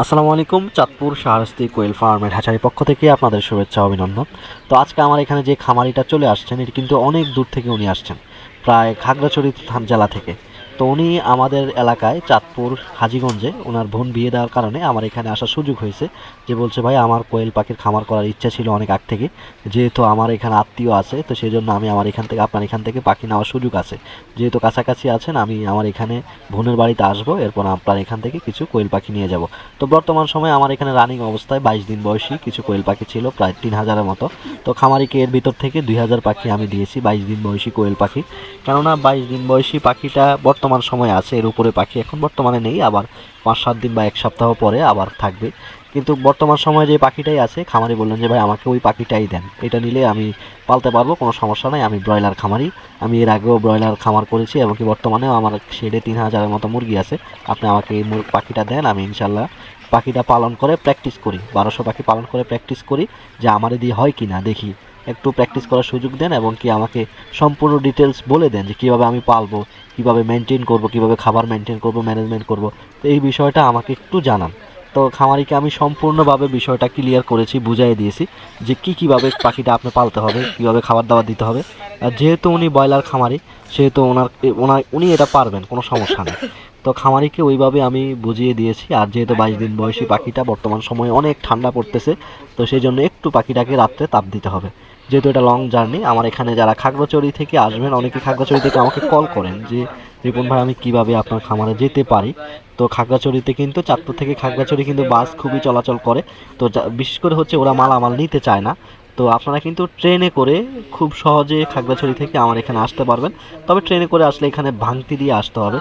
আসসালামু আলাইকুম, চাঁদপুর শাহরাস্তি কোয়েল ফার্মের হ্যাচারির পক্ষ থেকে আপনাদের শুভেচ্ছা অভিনন্দন। তো আজকে আমার এখানে যে খামারিটা চলে আসছেন, এটি কিন্তু অনেক দূর থেকে উনি আসছেন, প্রায় খাগড়াছড়ি থান- জেলা থেকে। তো উনি আমাদের এলাকায় চাঁদপুর, হাজিগঞ্জে ওনার বোন বিয়ে দেওয়ার কারণে আমার এখানে আসার সুযোগ হয়েছে। যে বলছে, ভাই, আমার কোয়েল পাখির খামার করার ইচ্ছা ছিল অনেক আগ থেকে। যেহেতু আমার এখানে আত্মীয় আছে, তো সেই জন্য আমি আমার এখান থেকে, আপনার এখান থেকে পাখি নেওয়ার সুযোগ আছে। যেহেতু কাছাকাছি আছেন, আমি আমার এখানে বোনের বাড়িতে আসব, এরপর আপনার এখান থেকে কিছু কোয়েল পাখি নিয়ে যাব। তো বর্তমান সময়ে আমার এখানে রানিং অবস্থায় বাইশ দিন বয়সী কিছু কোয়েল পাখি ছিল, প্রায় তিন হাজারের মতো। তো খামারিকে এর ভিতর থেকে দুই হাজার পাখি আমি দিয়েছি, বাইশ দিন বয়সী কোয়েল পাখি। কেননা বাইশ দিন বয়সী পাখিটা বর্তমান সময়ে আছে, এর উপরে পাখি এখন বর্তমানে নেই, আবার পাঁচ সাত দিন বা এক সপ্তাহ পরে আবার থাকবে। কিন্তু বর্তমান সময়ে যে পাখিটাই আছে, খামারি বললেন যে, ভাই, আমাকে ওই পাখিটাই দেন। এটা নিলে আমি পালতে পারব, কোনো সমস্যা নাই, আমি ব্রয়লার খামারি। আমি এর আগেও ব্রয়লার খামার করেছি, এবং কি বর্তমানেও আমার শেডে তিন হাজারের মতো মুরগি আছে। আপনি আমাকে এই পাখিটা দেন, আমি ইনশাল্লাহ পাখিটা পালন করে প্র্যাকটিস করি। বারোশো পাখি পালন করে প্র্যাকটিস করি, যে আমারে দিয়ে হয় কি না দেখি। একটু প্র্যাকটিস করার সুযোগ দেন এবং কি আমাকে সম্পূর্ণ ডিটেলস বলে দেন যে কীভাবে আমি পালবো, কীভাবে মেনটেন করব, কীভাবে খাবার মেনটেন করব ম্যানেজমেন্ট করব। তো এই বিষয়টা আমাকে একটু জানান। তো খামারিকে আমি সম্পূর্ণভাবে বিষয়টা ক্লিয়ার করেছি বুঝাই দিয়েছি যে কী কীভাবে পাখিটা আপনি পালতে হবে, কীভাবে খাবার দাবার দিতে হবে। আর যেহেতু উনি ব্রয়লার খামারি, সেহেতু ওনার ওনার, উনি এটা পারবেন, কোনো সমস্যা নেই। তো খামারিকে ওইভাবে আমি বুঝিয়ে দিয়েছি, আর যেহেতু বাইশ দিন বয়সী পাখিটা, বর্তমান সময়ে অনেক ঠান্ডা পড়তেছে, তো সেই জন্য একটু পাখিটাকে রাত্রে তাপ দিতে হবে। যেহেতু এটা লং জার্নি আমার এখানে যারা খাগড়াছড়ি থেকে আসবেন, অনেকে খাগড়াছড়ি থেকে আমাকে কল করেন যে রিপন ভাই, আমি কীভাবে আপনার খামারে যেতে পারি? তো খাগড়াছড়িতে কিন্তু, চাঁদপুর থেকে খাগড়াছড়ি কিন্তু বাস খুবই চলাচল করে। তো বিশেষ করে হচ্ছে ওরা মালামাল নিতে চায় না। তো আপনারা কিন্তু ট্রেনে করে খুব সহজে খাগড়াছড়ি থেকে আমার এখানে আসতে পারবেন। তবে ট্রেনে করে আসলে এখানে ভাঙতি দিয়ে আসতে হবে।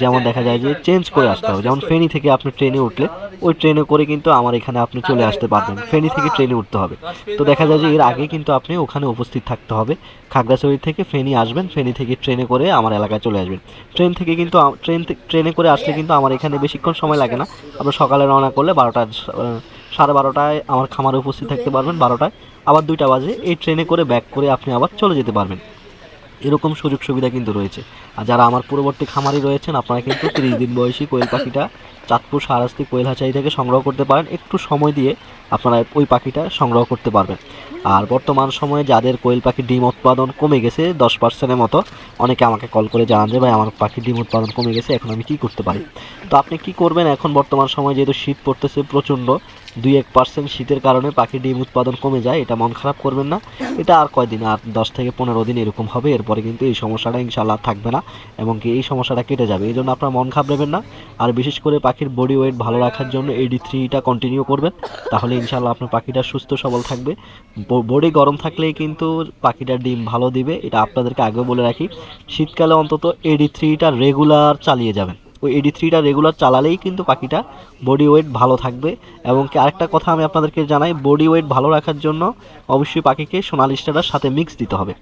যেমন দেখা যায় যে চেঞ্জ করে আসতে হবে। যেমন ফেনী থেকে আপনি ট্রেনে উঠলে, ওই ট্রেনে করে কিন্তু আমার এখানে আপনি চলে আসতে পারবেন। ফেনী থেকে ট্রেনে উঠতে হবে। তো দেখা যায় যে এর আগে কিন্তু আপনি ওখানে উপস্থিত থাকতে হবে। খাগড়াছড়ি থেকে ফেনী আসবেন, ফেনী থেকে ট্রেনে করে আমার এলাকায় চলে আসবেন। ট্রেন থেকে কিন্তু ট্রেন ট্রেনে করে আসলে কিন্তু আমার এখানে বেশিক্ষণ সময় লাগে না। আপনার সকালে রওনা করলে বারোটা সাড়ে বারোটায় আমার খামারে উপস্থিত থাকতে পারবেন বারোটায়। আবার দুইটা বাজে এই ট্রেনে করে ব্যাক করে আপনি আবার চলে যেতে পারবেন। এরকম সুযোগ সুবিধা কিন্তু রয়েছে। আর যারা আমার পূর্ববর্তী খামারই রয়েছেন আপনারা কিন্তু তিরিশ দিন বয়সী কোয়েল পাখিটা চাঁদপুর সারাস্তি কোয়েল হাচারি থেকে সংগ্রহ করতে পারেন। একটু সময় দিয়ে আপনারা ওই পাখিটা সংগ্রহ করতে পারবেন। আর বর্তমান সময়ে যাদের কোয়েল পাখির ডিম উৎপাদন কমে গেছে দশ পার্সেন্টের মতো, অনেকে আমাকে কল করে জানান যে, ভাই, আমার পাখির ডিম উৎপাদন কমে গেছে, এখন আমি কী করতে পারি? তো আপনি কি করবেন? এখন বর্তমান সময়ে যেহেতু শীত পড়তেছে প্রচণ্ড, দুই এক পার্সেন্ট শীতের কারণে পাখির ডিম উৎপাদন কমে যায়, এটা মন খারাপ করবেন না। এটা আর কয়দিন, আর দশ থেকে পনেরো দিন এরকম হবে, এরপরে কিন্তু এই সমস্যাটা ইনশাল্লাহ থাকবে না, এবং কি এই সমস্যাটা কেটে যাবে। এই জন্য আপনার মন ঘাবড়াবেন না। আর বিশেষ করে পাখির বডি ওয়েট ভালো রাখার জন্য এইডি থ্রিটা কন্টিনিউ করবেন। তাহলে ইনশাল্লাহ আপনার পাখিটা সুস্থ, সবল থাকবে। বডি গরম থাকলেই কিন্তু পাখিটার ডিম ভালো দিবে। এটা আপনাদেরকে আগেও বলে রাখি। শীতকালে অন্তত এডি থ্রিটা রেগুলার চালিয়ে যাবেন। ওই এডি থ্রিটা রেগুলার চালালেই কিন্তু পাখিটা বডি ওয়েট ভালো থাকবে। এবং কি আরেকটা কথা আমি আপনাদেরকে জানাই বডি ওয়েট ভালো রাখার জন্য অবশ্যই পাখিকে সোনালি স্টারের সাথে মিক্স দিতে হবে।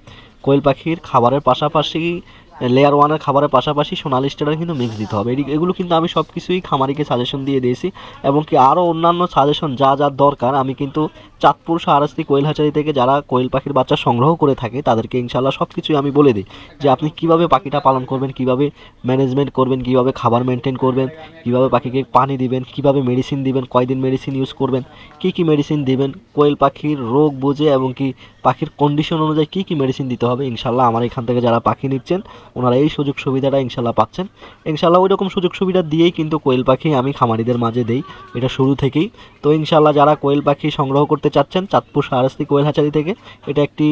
কোয়েল পাখির খাবারের পাশাপাশি লেয়ার ওয়ানের খাবারের পাশাপাশি সোনালি স্টারের কিন্তু মিক্স দিতে হবে। এগুলো কিন্তু আমি সব কিছুই খামারিকে সাজেশন দিয়ে দিয়েছি এবং কি আরও অন্যান্য সাজেশন যা যা দরকার, আমি কিন্তু চাঁদপুর সাহারাস্তি কোয়েল হাচারি থেকে যারা কোয়েল পাখির বাচ্চা সংগ্রহ করে থাকে, তাদেরকে ইনশাল্লাহ সব কিছুই আমি বলে দিই যে আপনি কীভাবে পাখিটা পালন করবেন, কীভাবে ম্যানেজমেন্ট করবেন, কীভাবে খাবার মেনটেন করবেন, কীভাবে পাখিকে পানি দিবেন, কীভাবে মেডিসিন দিবেন, কয়দিন মেডিসিন ইউজ করবেন, কি কি মেডিসিন দিবেন, কোয়েল পাখির রোগ বুঝে এবং কি পাখির কন্ডিশন অনুযায়ী কি কি মেডিসিন দিতে হবে ইনশাল্লাহ আমার এখান থেকে যারা পাখি নিচ্ছেন ওনারা এই সুযোগ সুবিধাটা ইনশাল্লাহ পাচ্ছেন। ইনশাল্লাহ ওই রকম সুযোগ সুবিধা দিয়েই কিন্তু কোয়েল পাখি আমি খামারিদের মাঝে দেই। এটা শুরু থেকেই। তো ইনশাল্লাহ যারা কোয়েল পাখি সংগ্রহ করতে চাচ্ছেন, চাঁদপুর সারাস্তি কোয়েল হাচারি থেকে, এটা একটি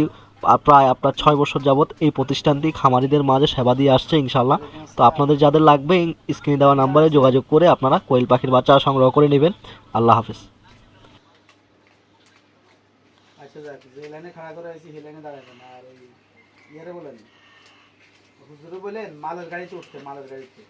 প্রায় আপনার ছয় বছর যাবত এই প্রতিষ্ঠানটি খামারিদের মাঝে সেবা দিয়ে আসছে ইনশাল্লাহ। তো আপনাদের যাদের লাগবে স্ক্রিনে দেওয়া নাম্বারে যোগাযোগ করে আপনারা কোয়েল পাখির বাচ্চা সংগ্রহ করে নেবেন। আল্লাহ হাফেজ। আচ্ছা যাক, যে লাইনে খাড়া করে আছি সেই লাইনে দাঁড়াবেন আর ওই ইয়ারে বলেন। হুজুরে বলেন মালের গাড়িতে উঠতে মালের গাড়িতে।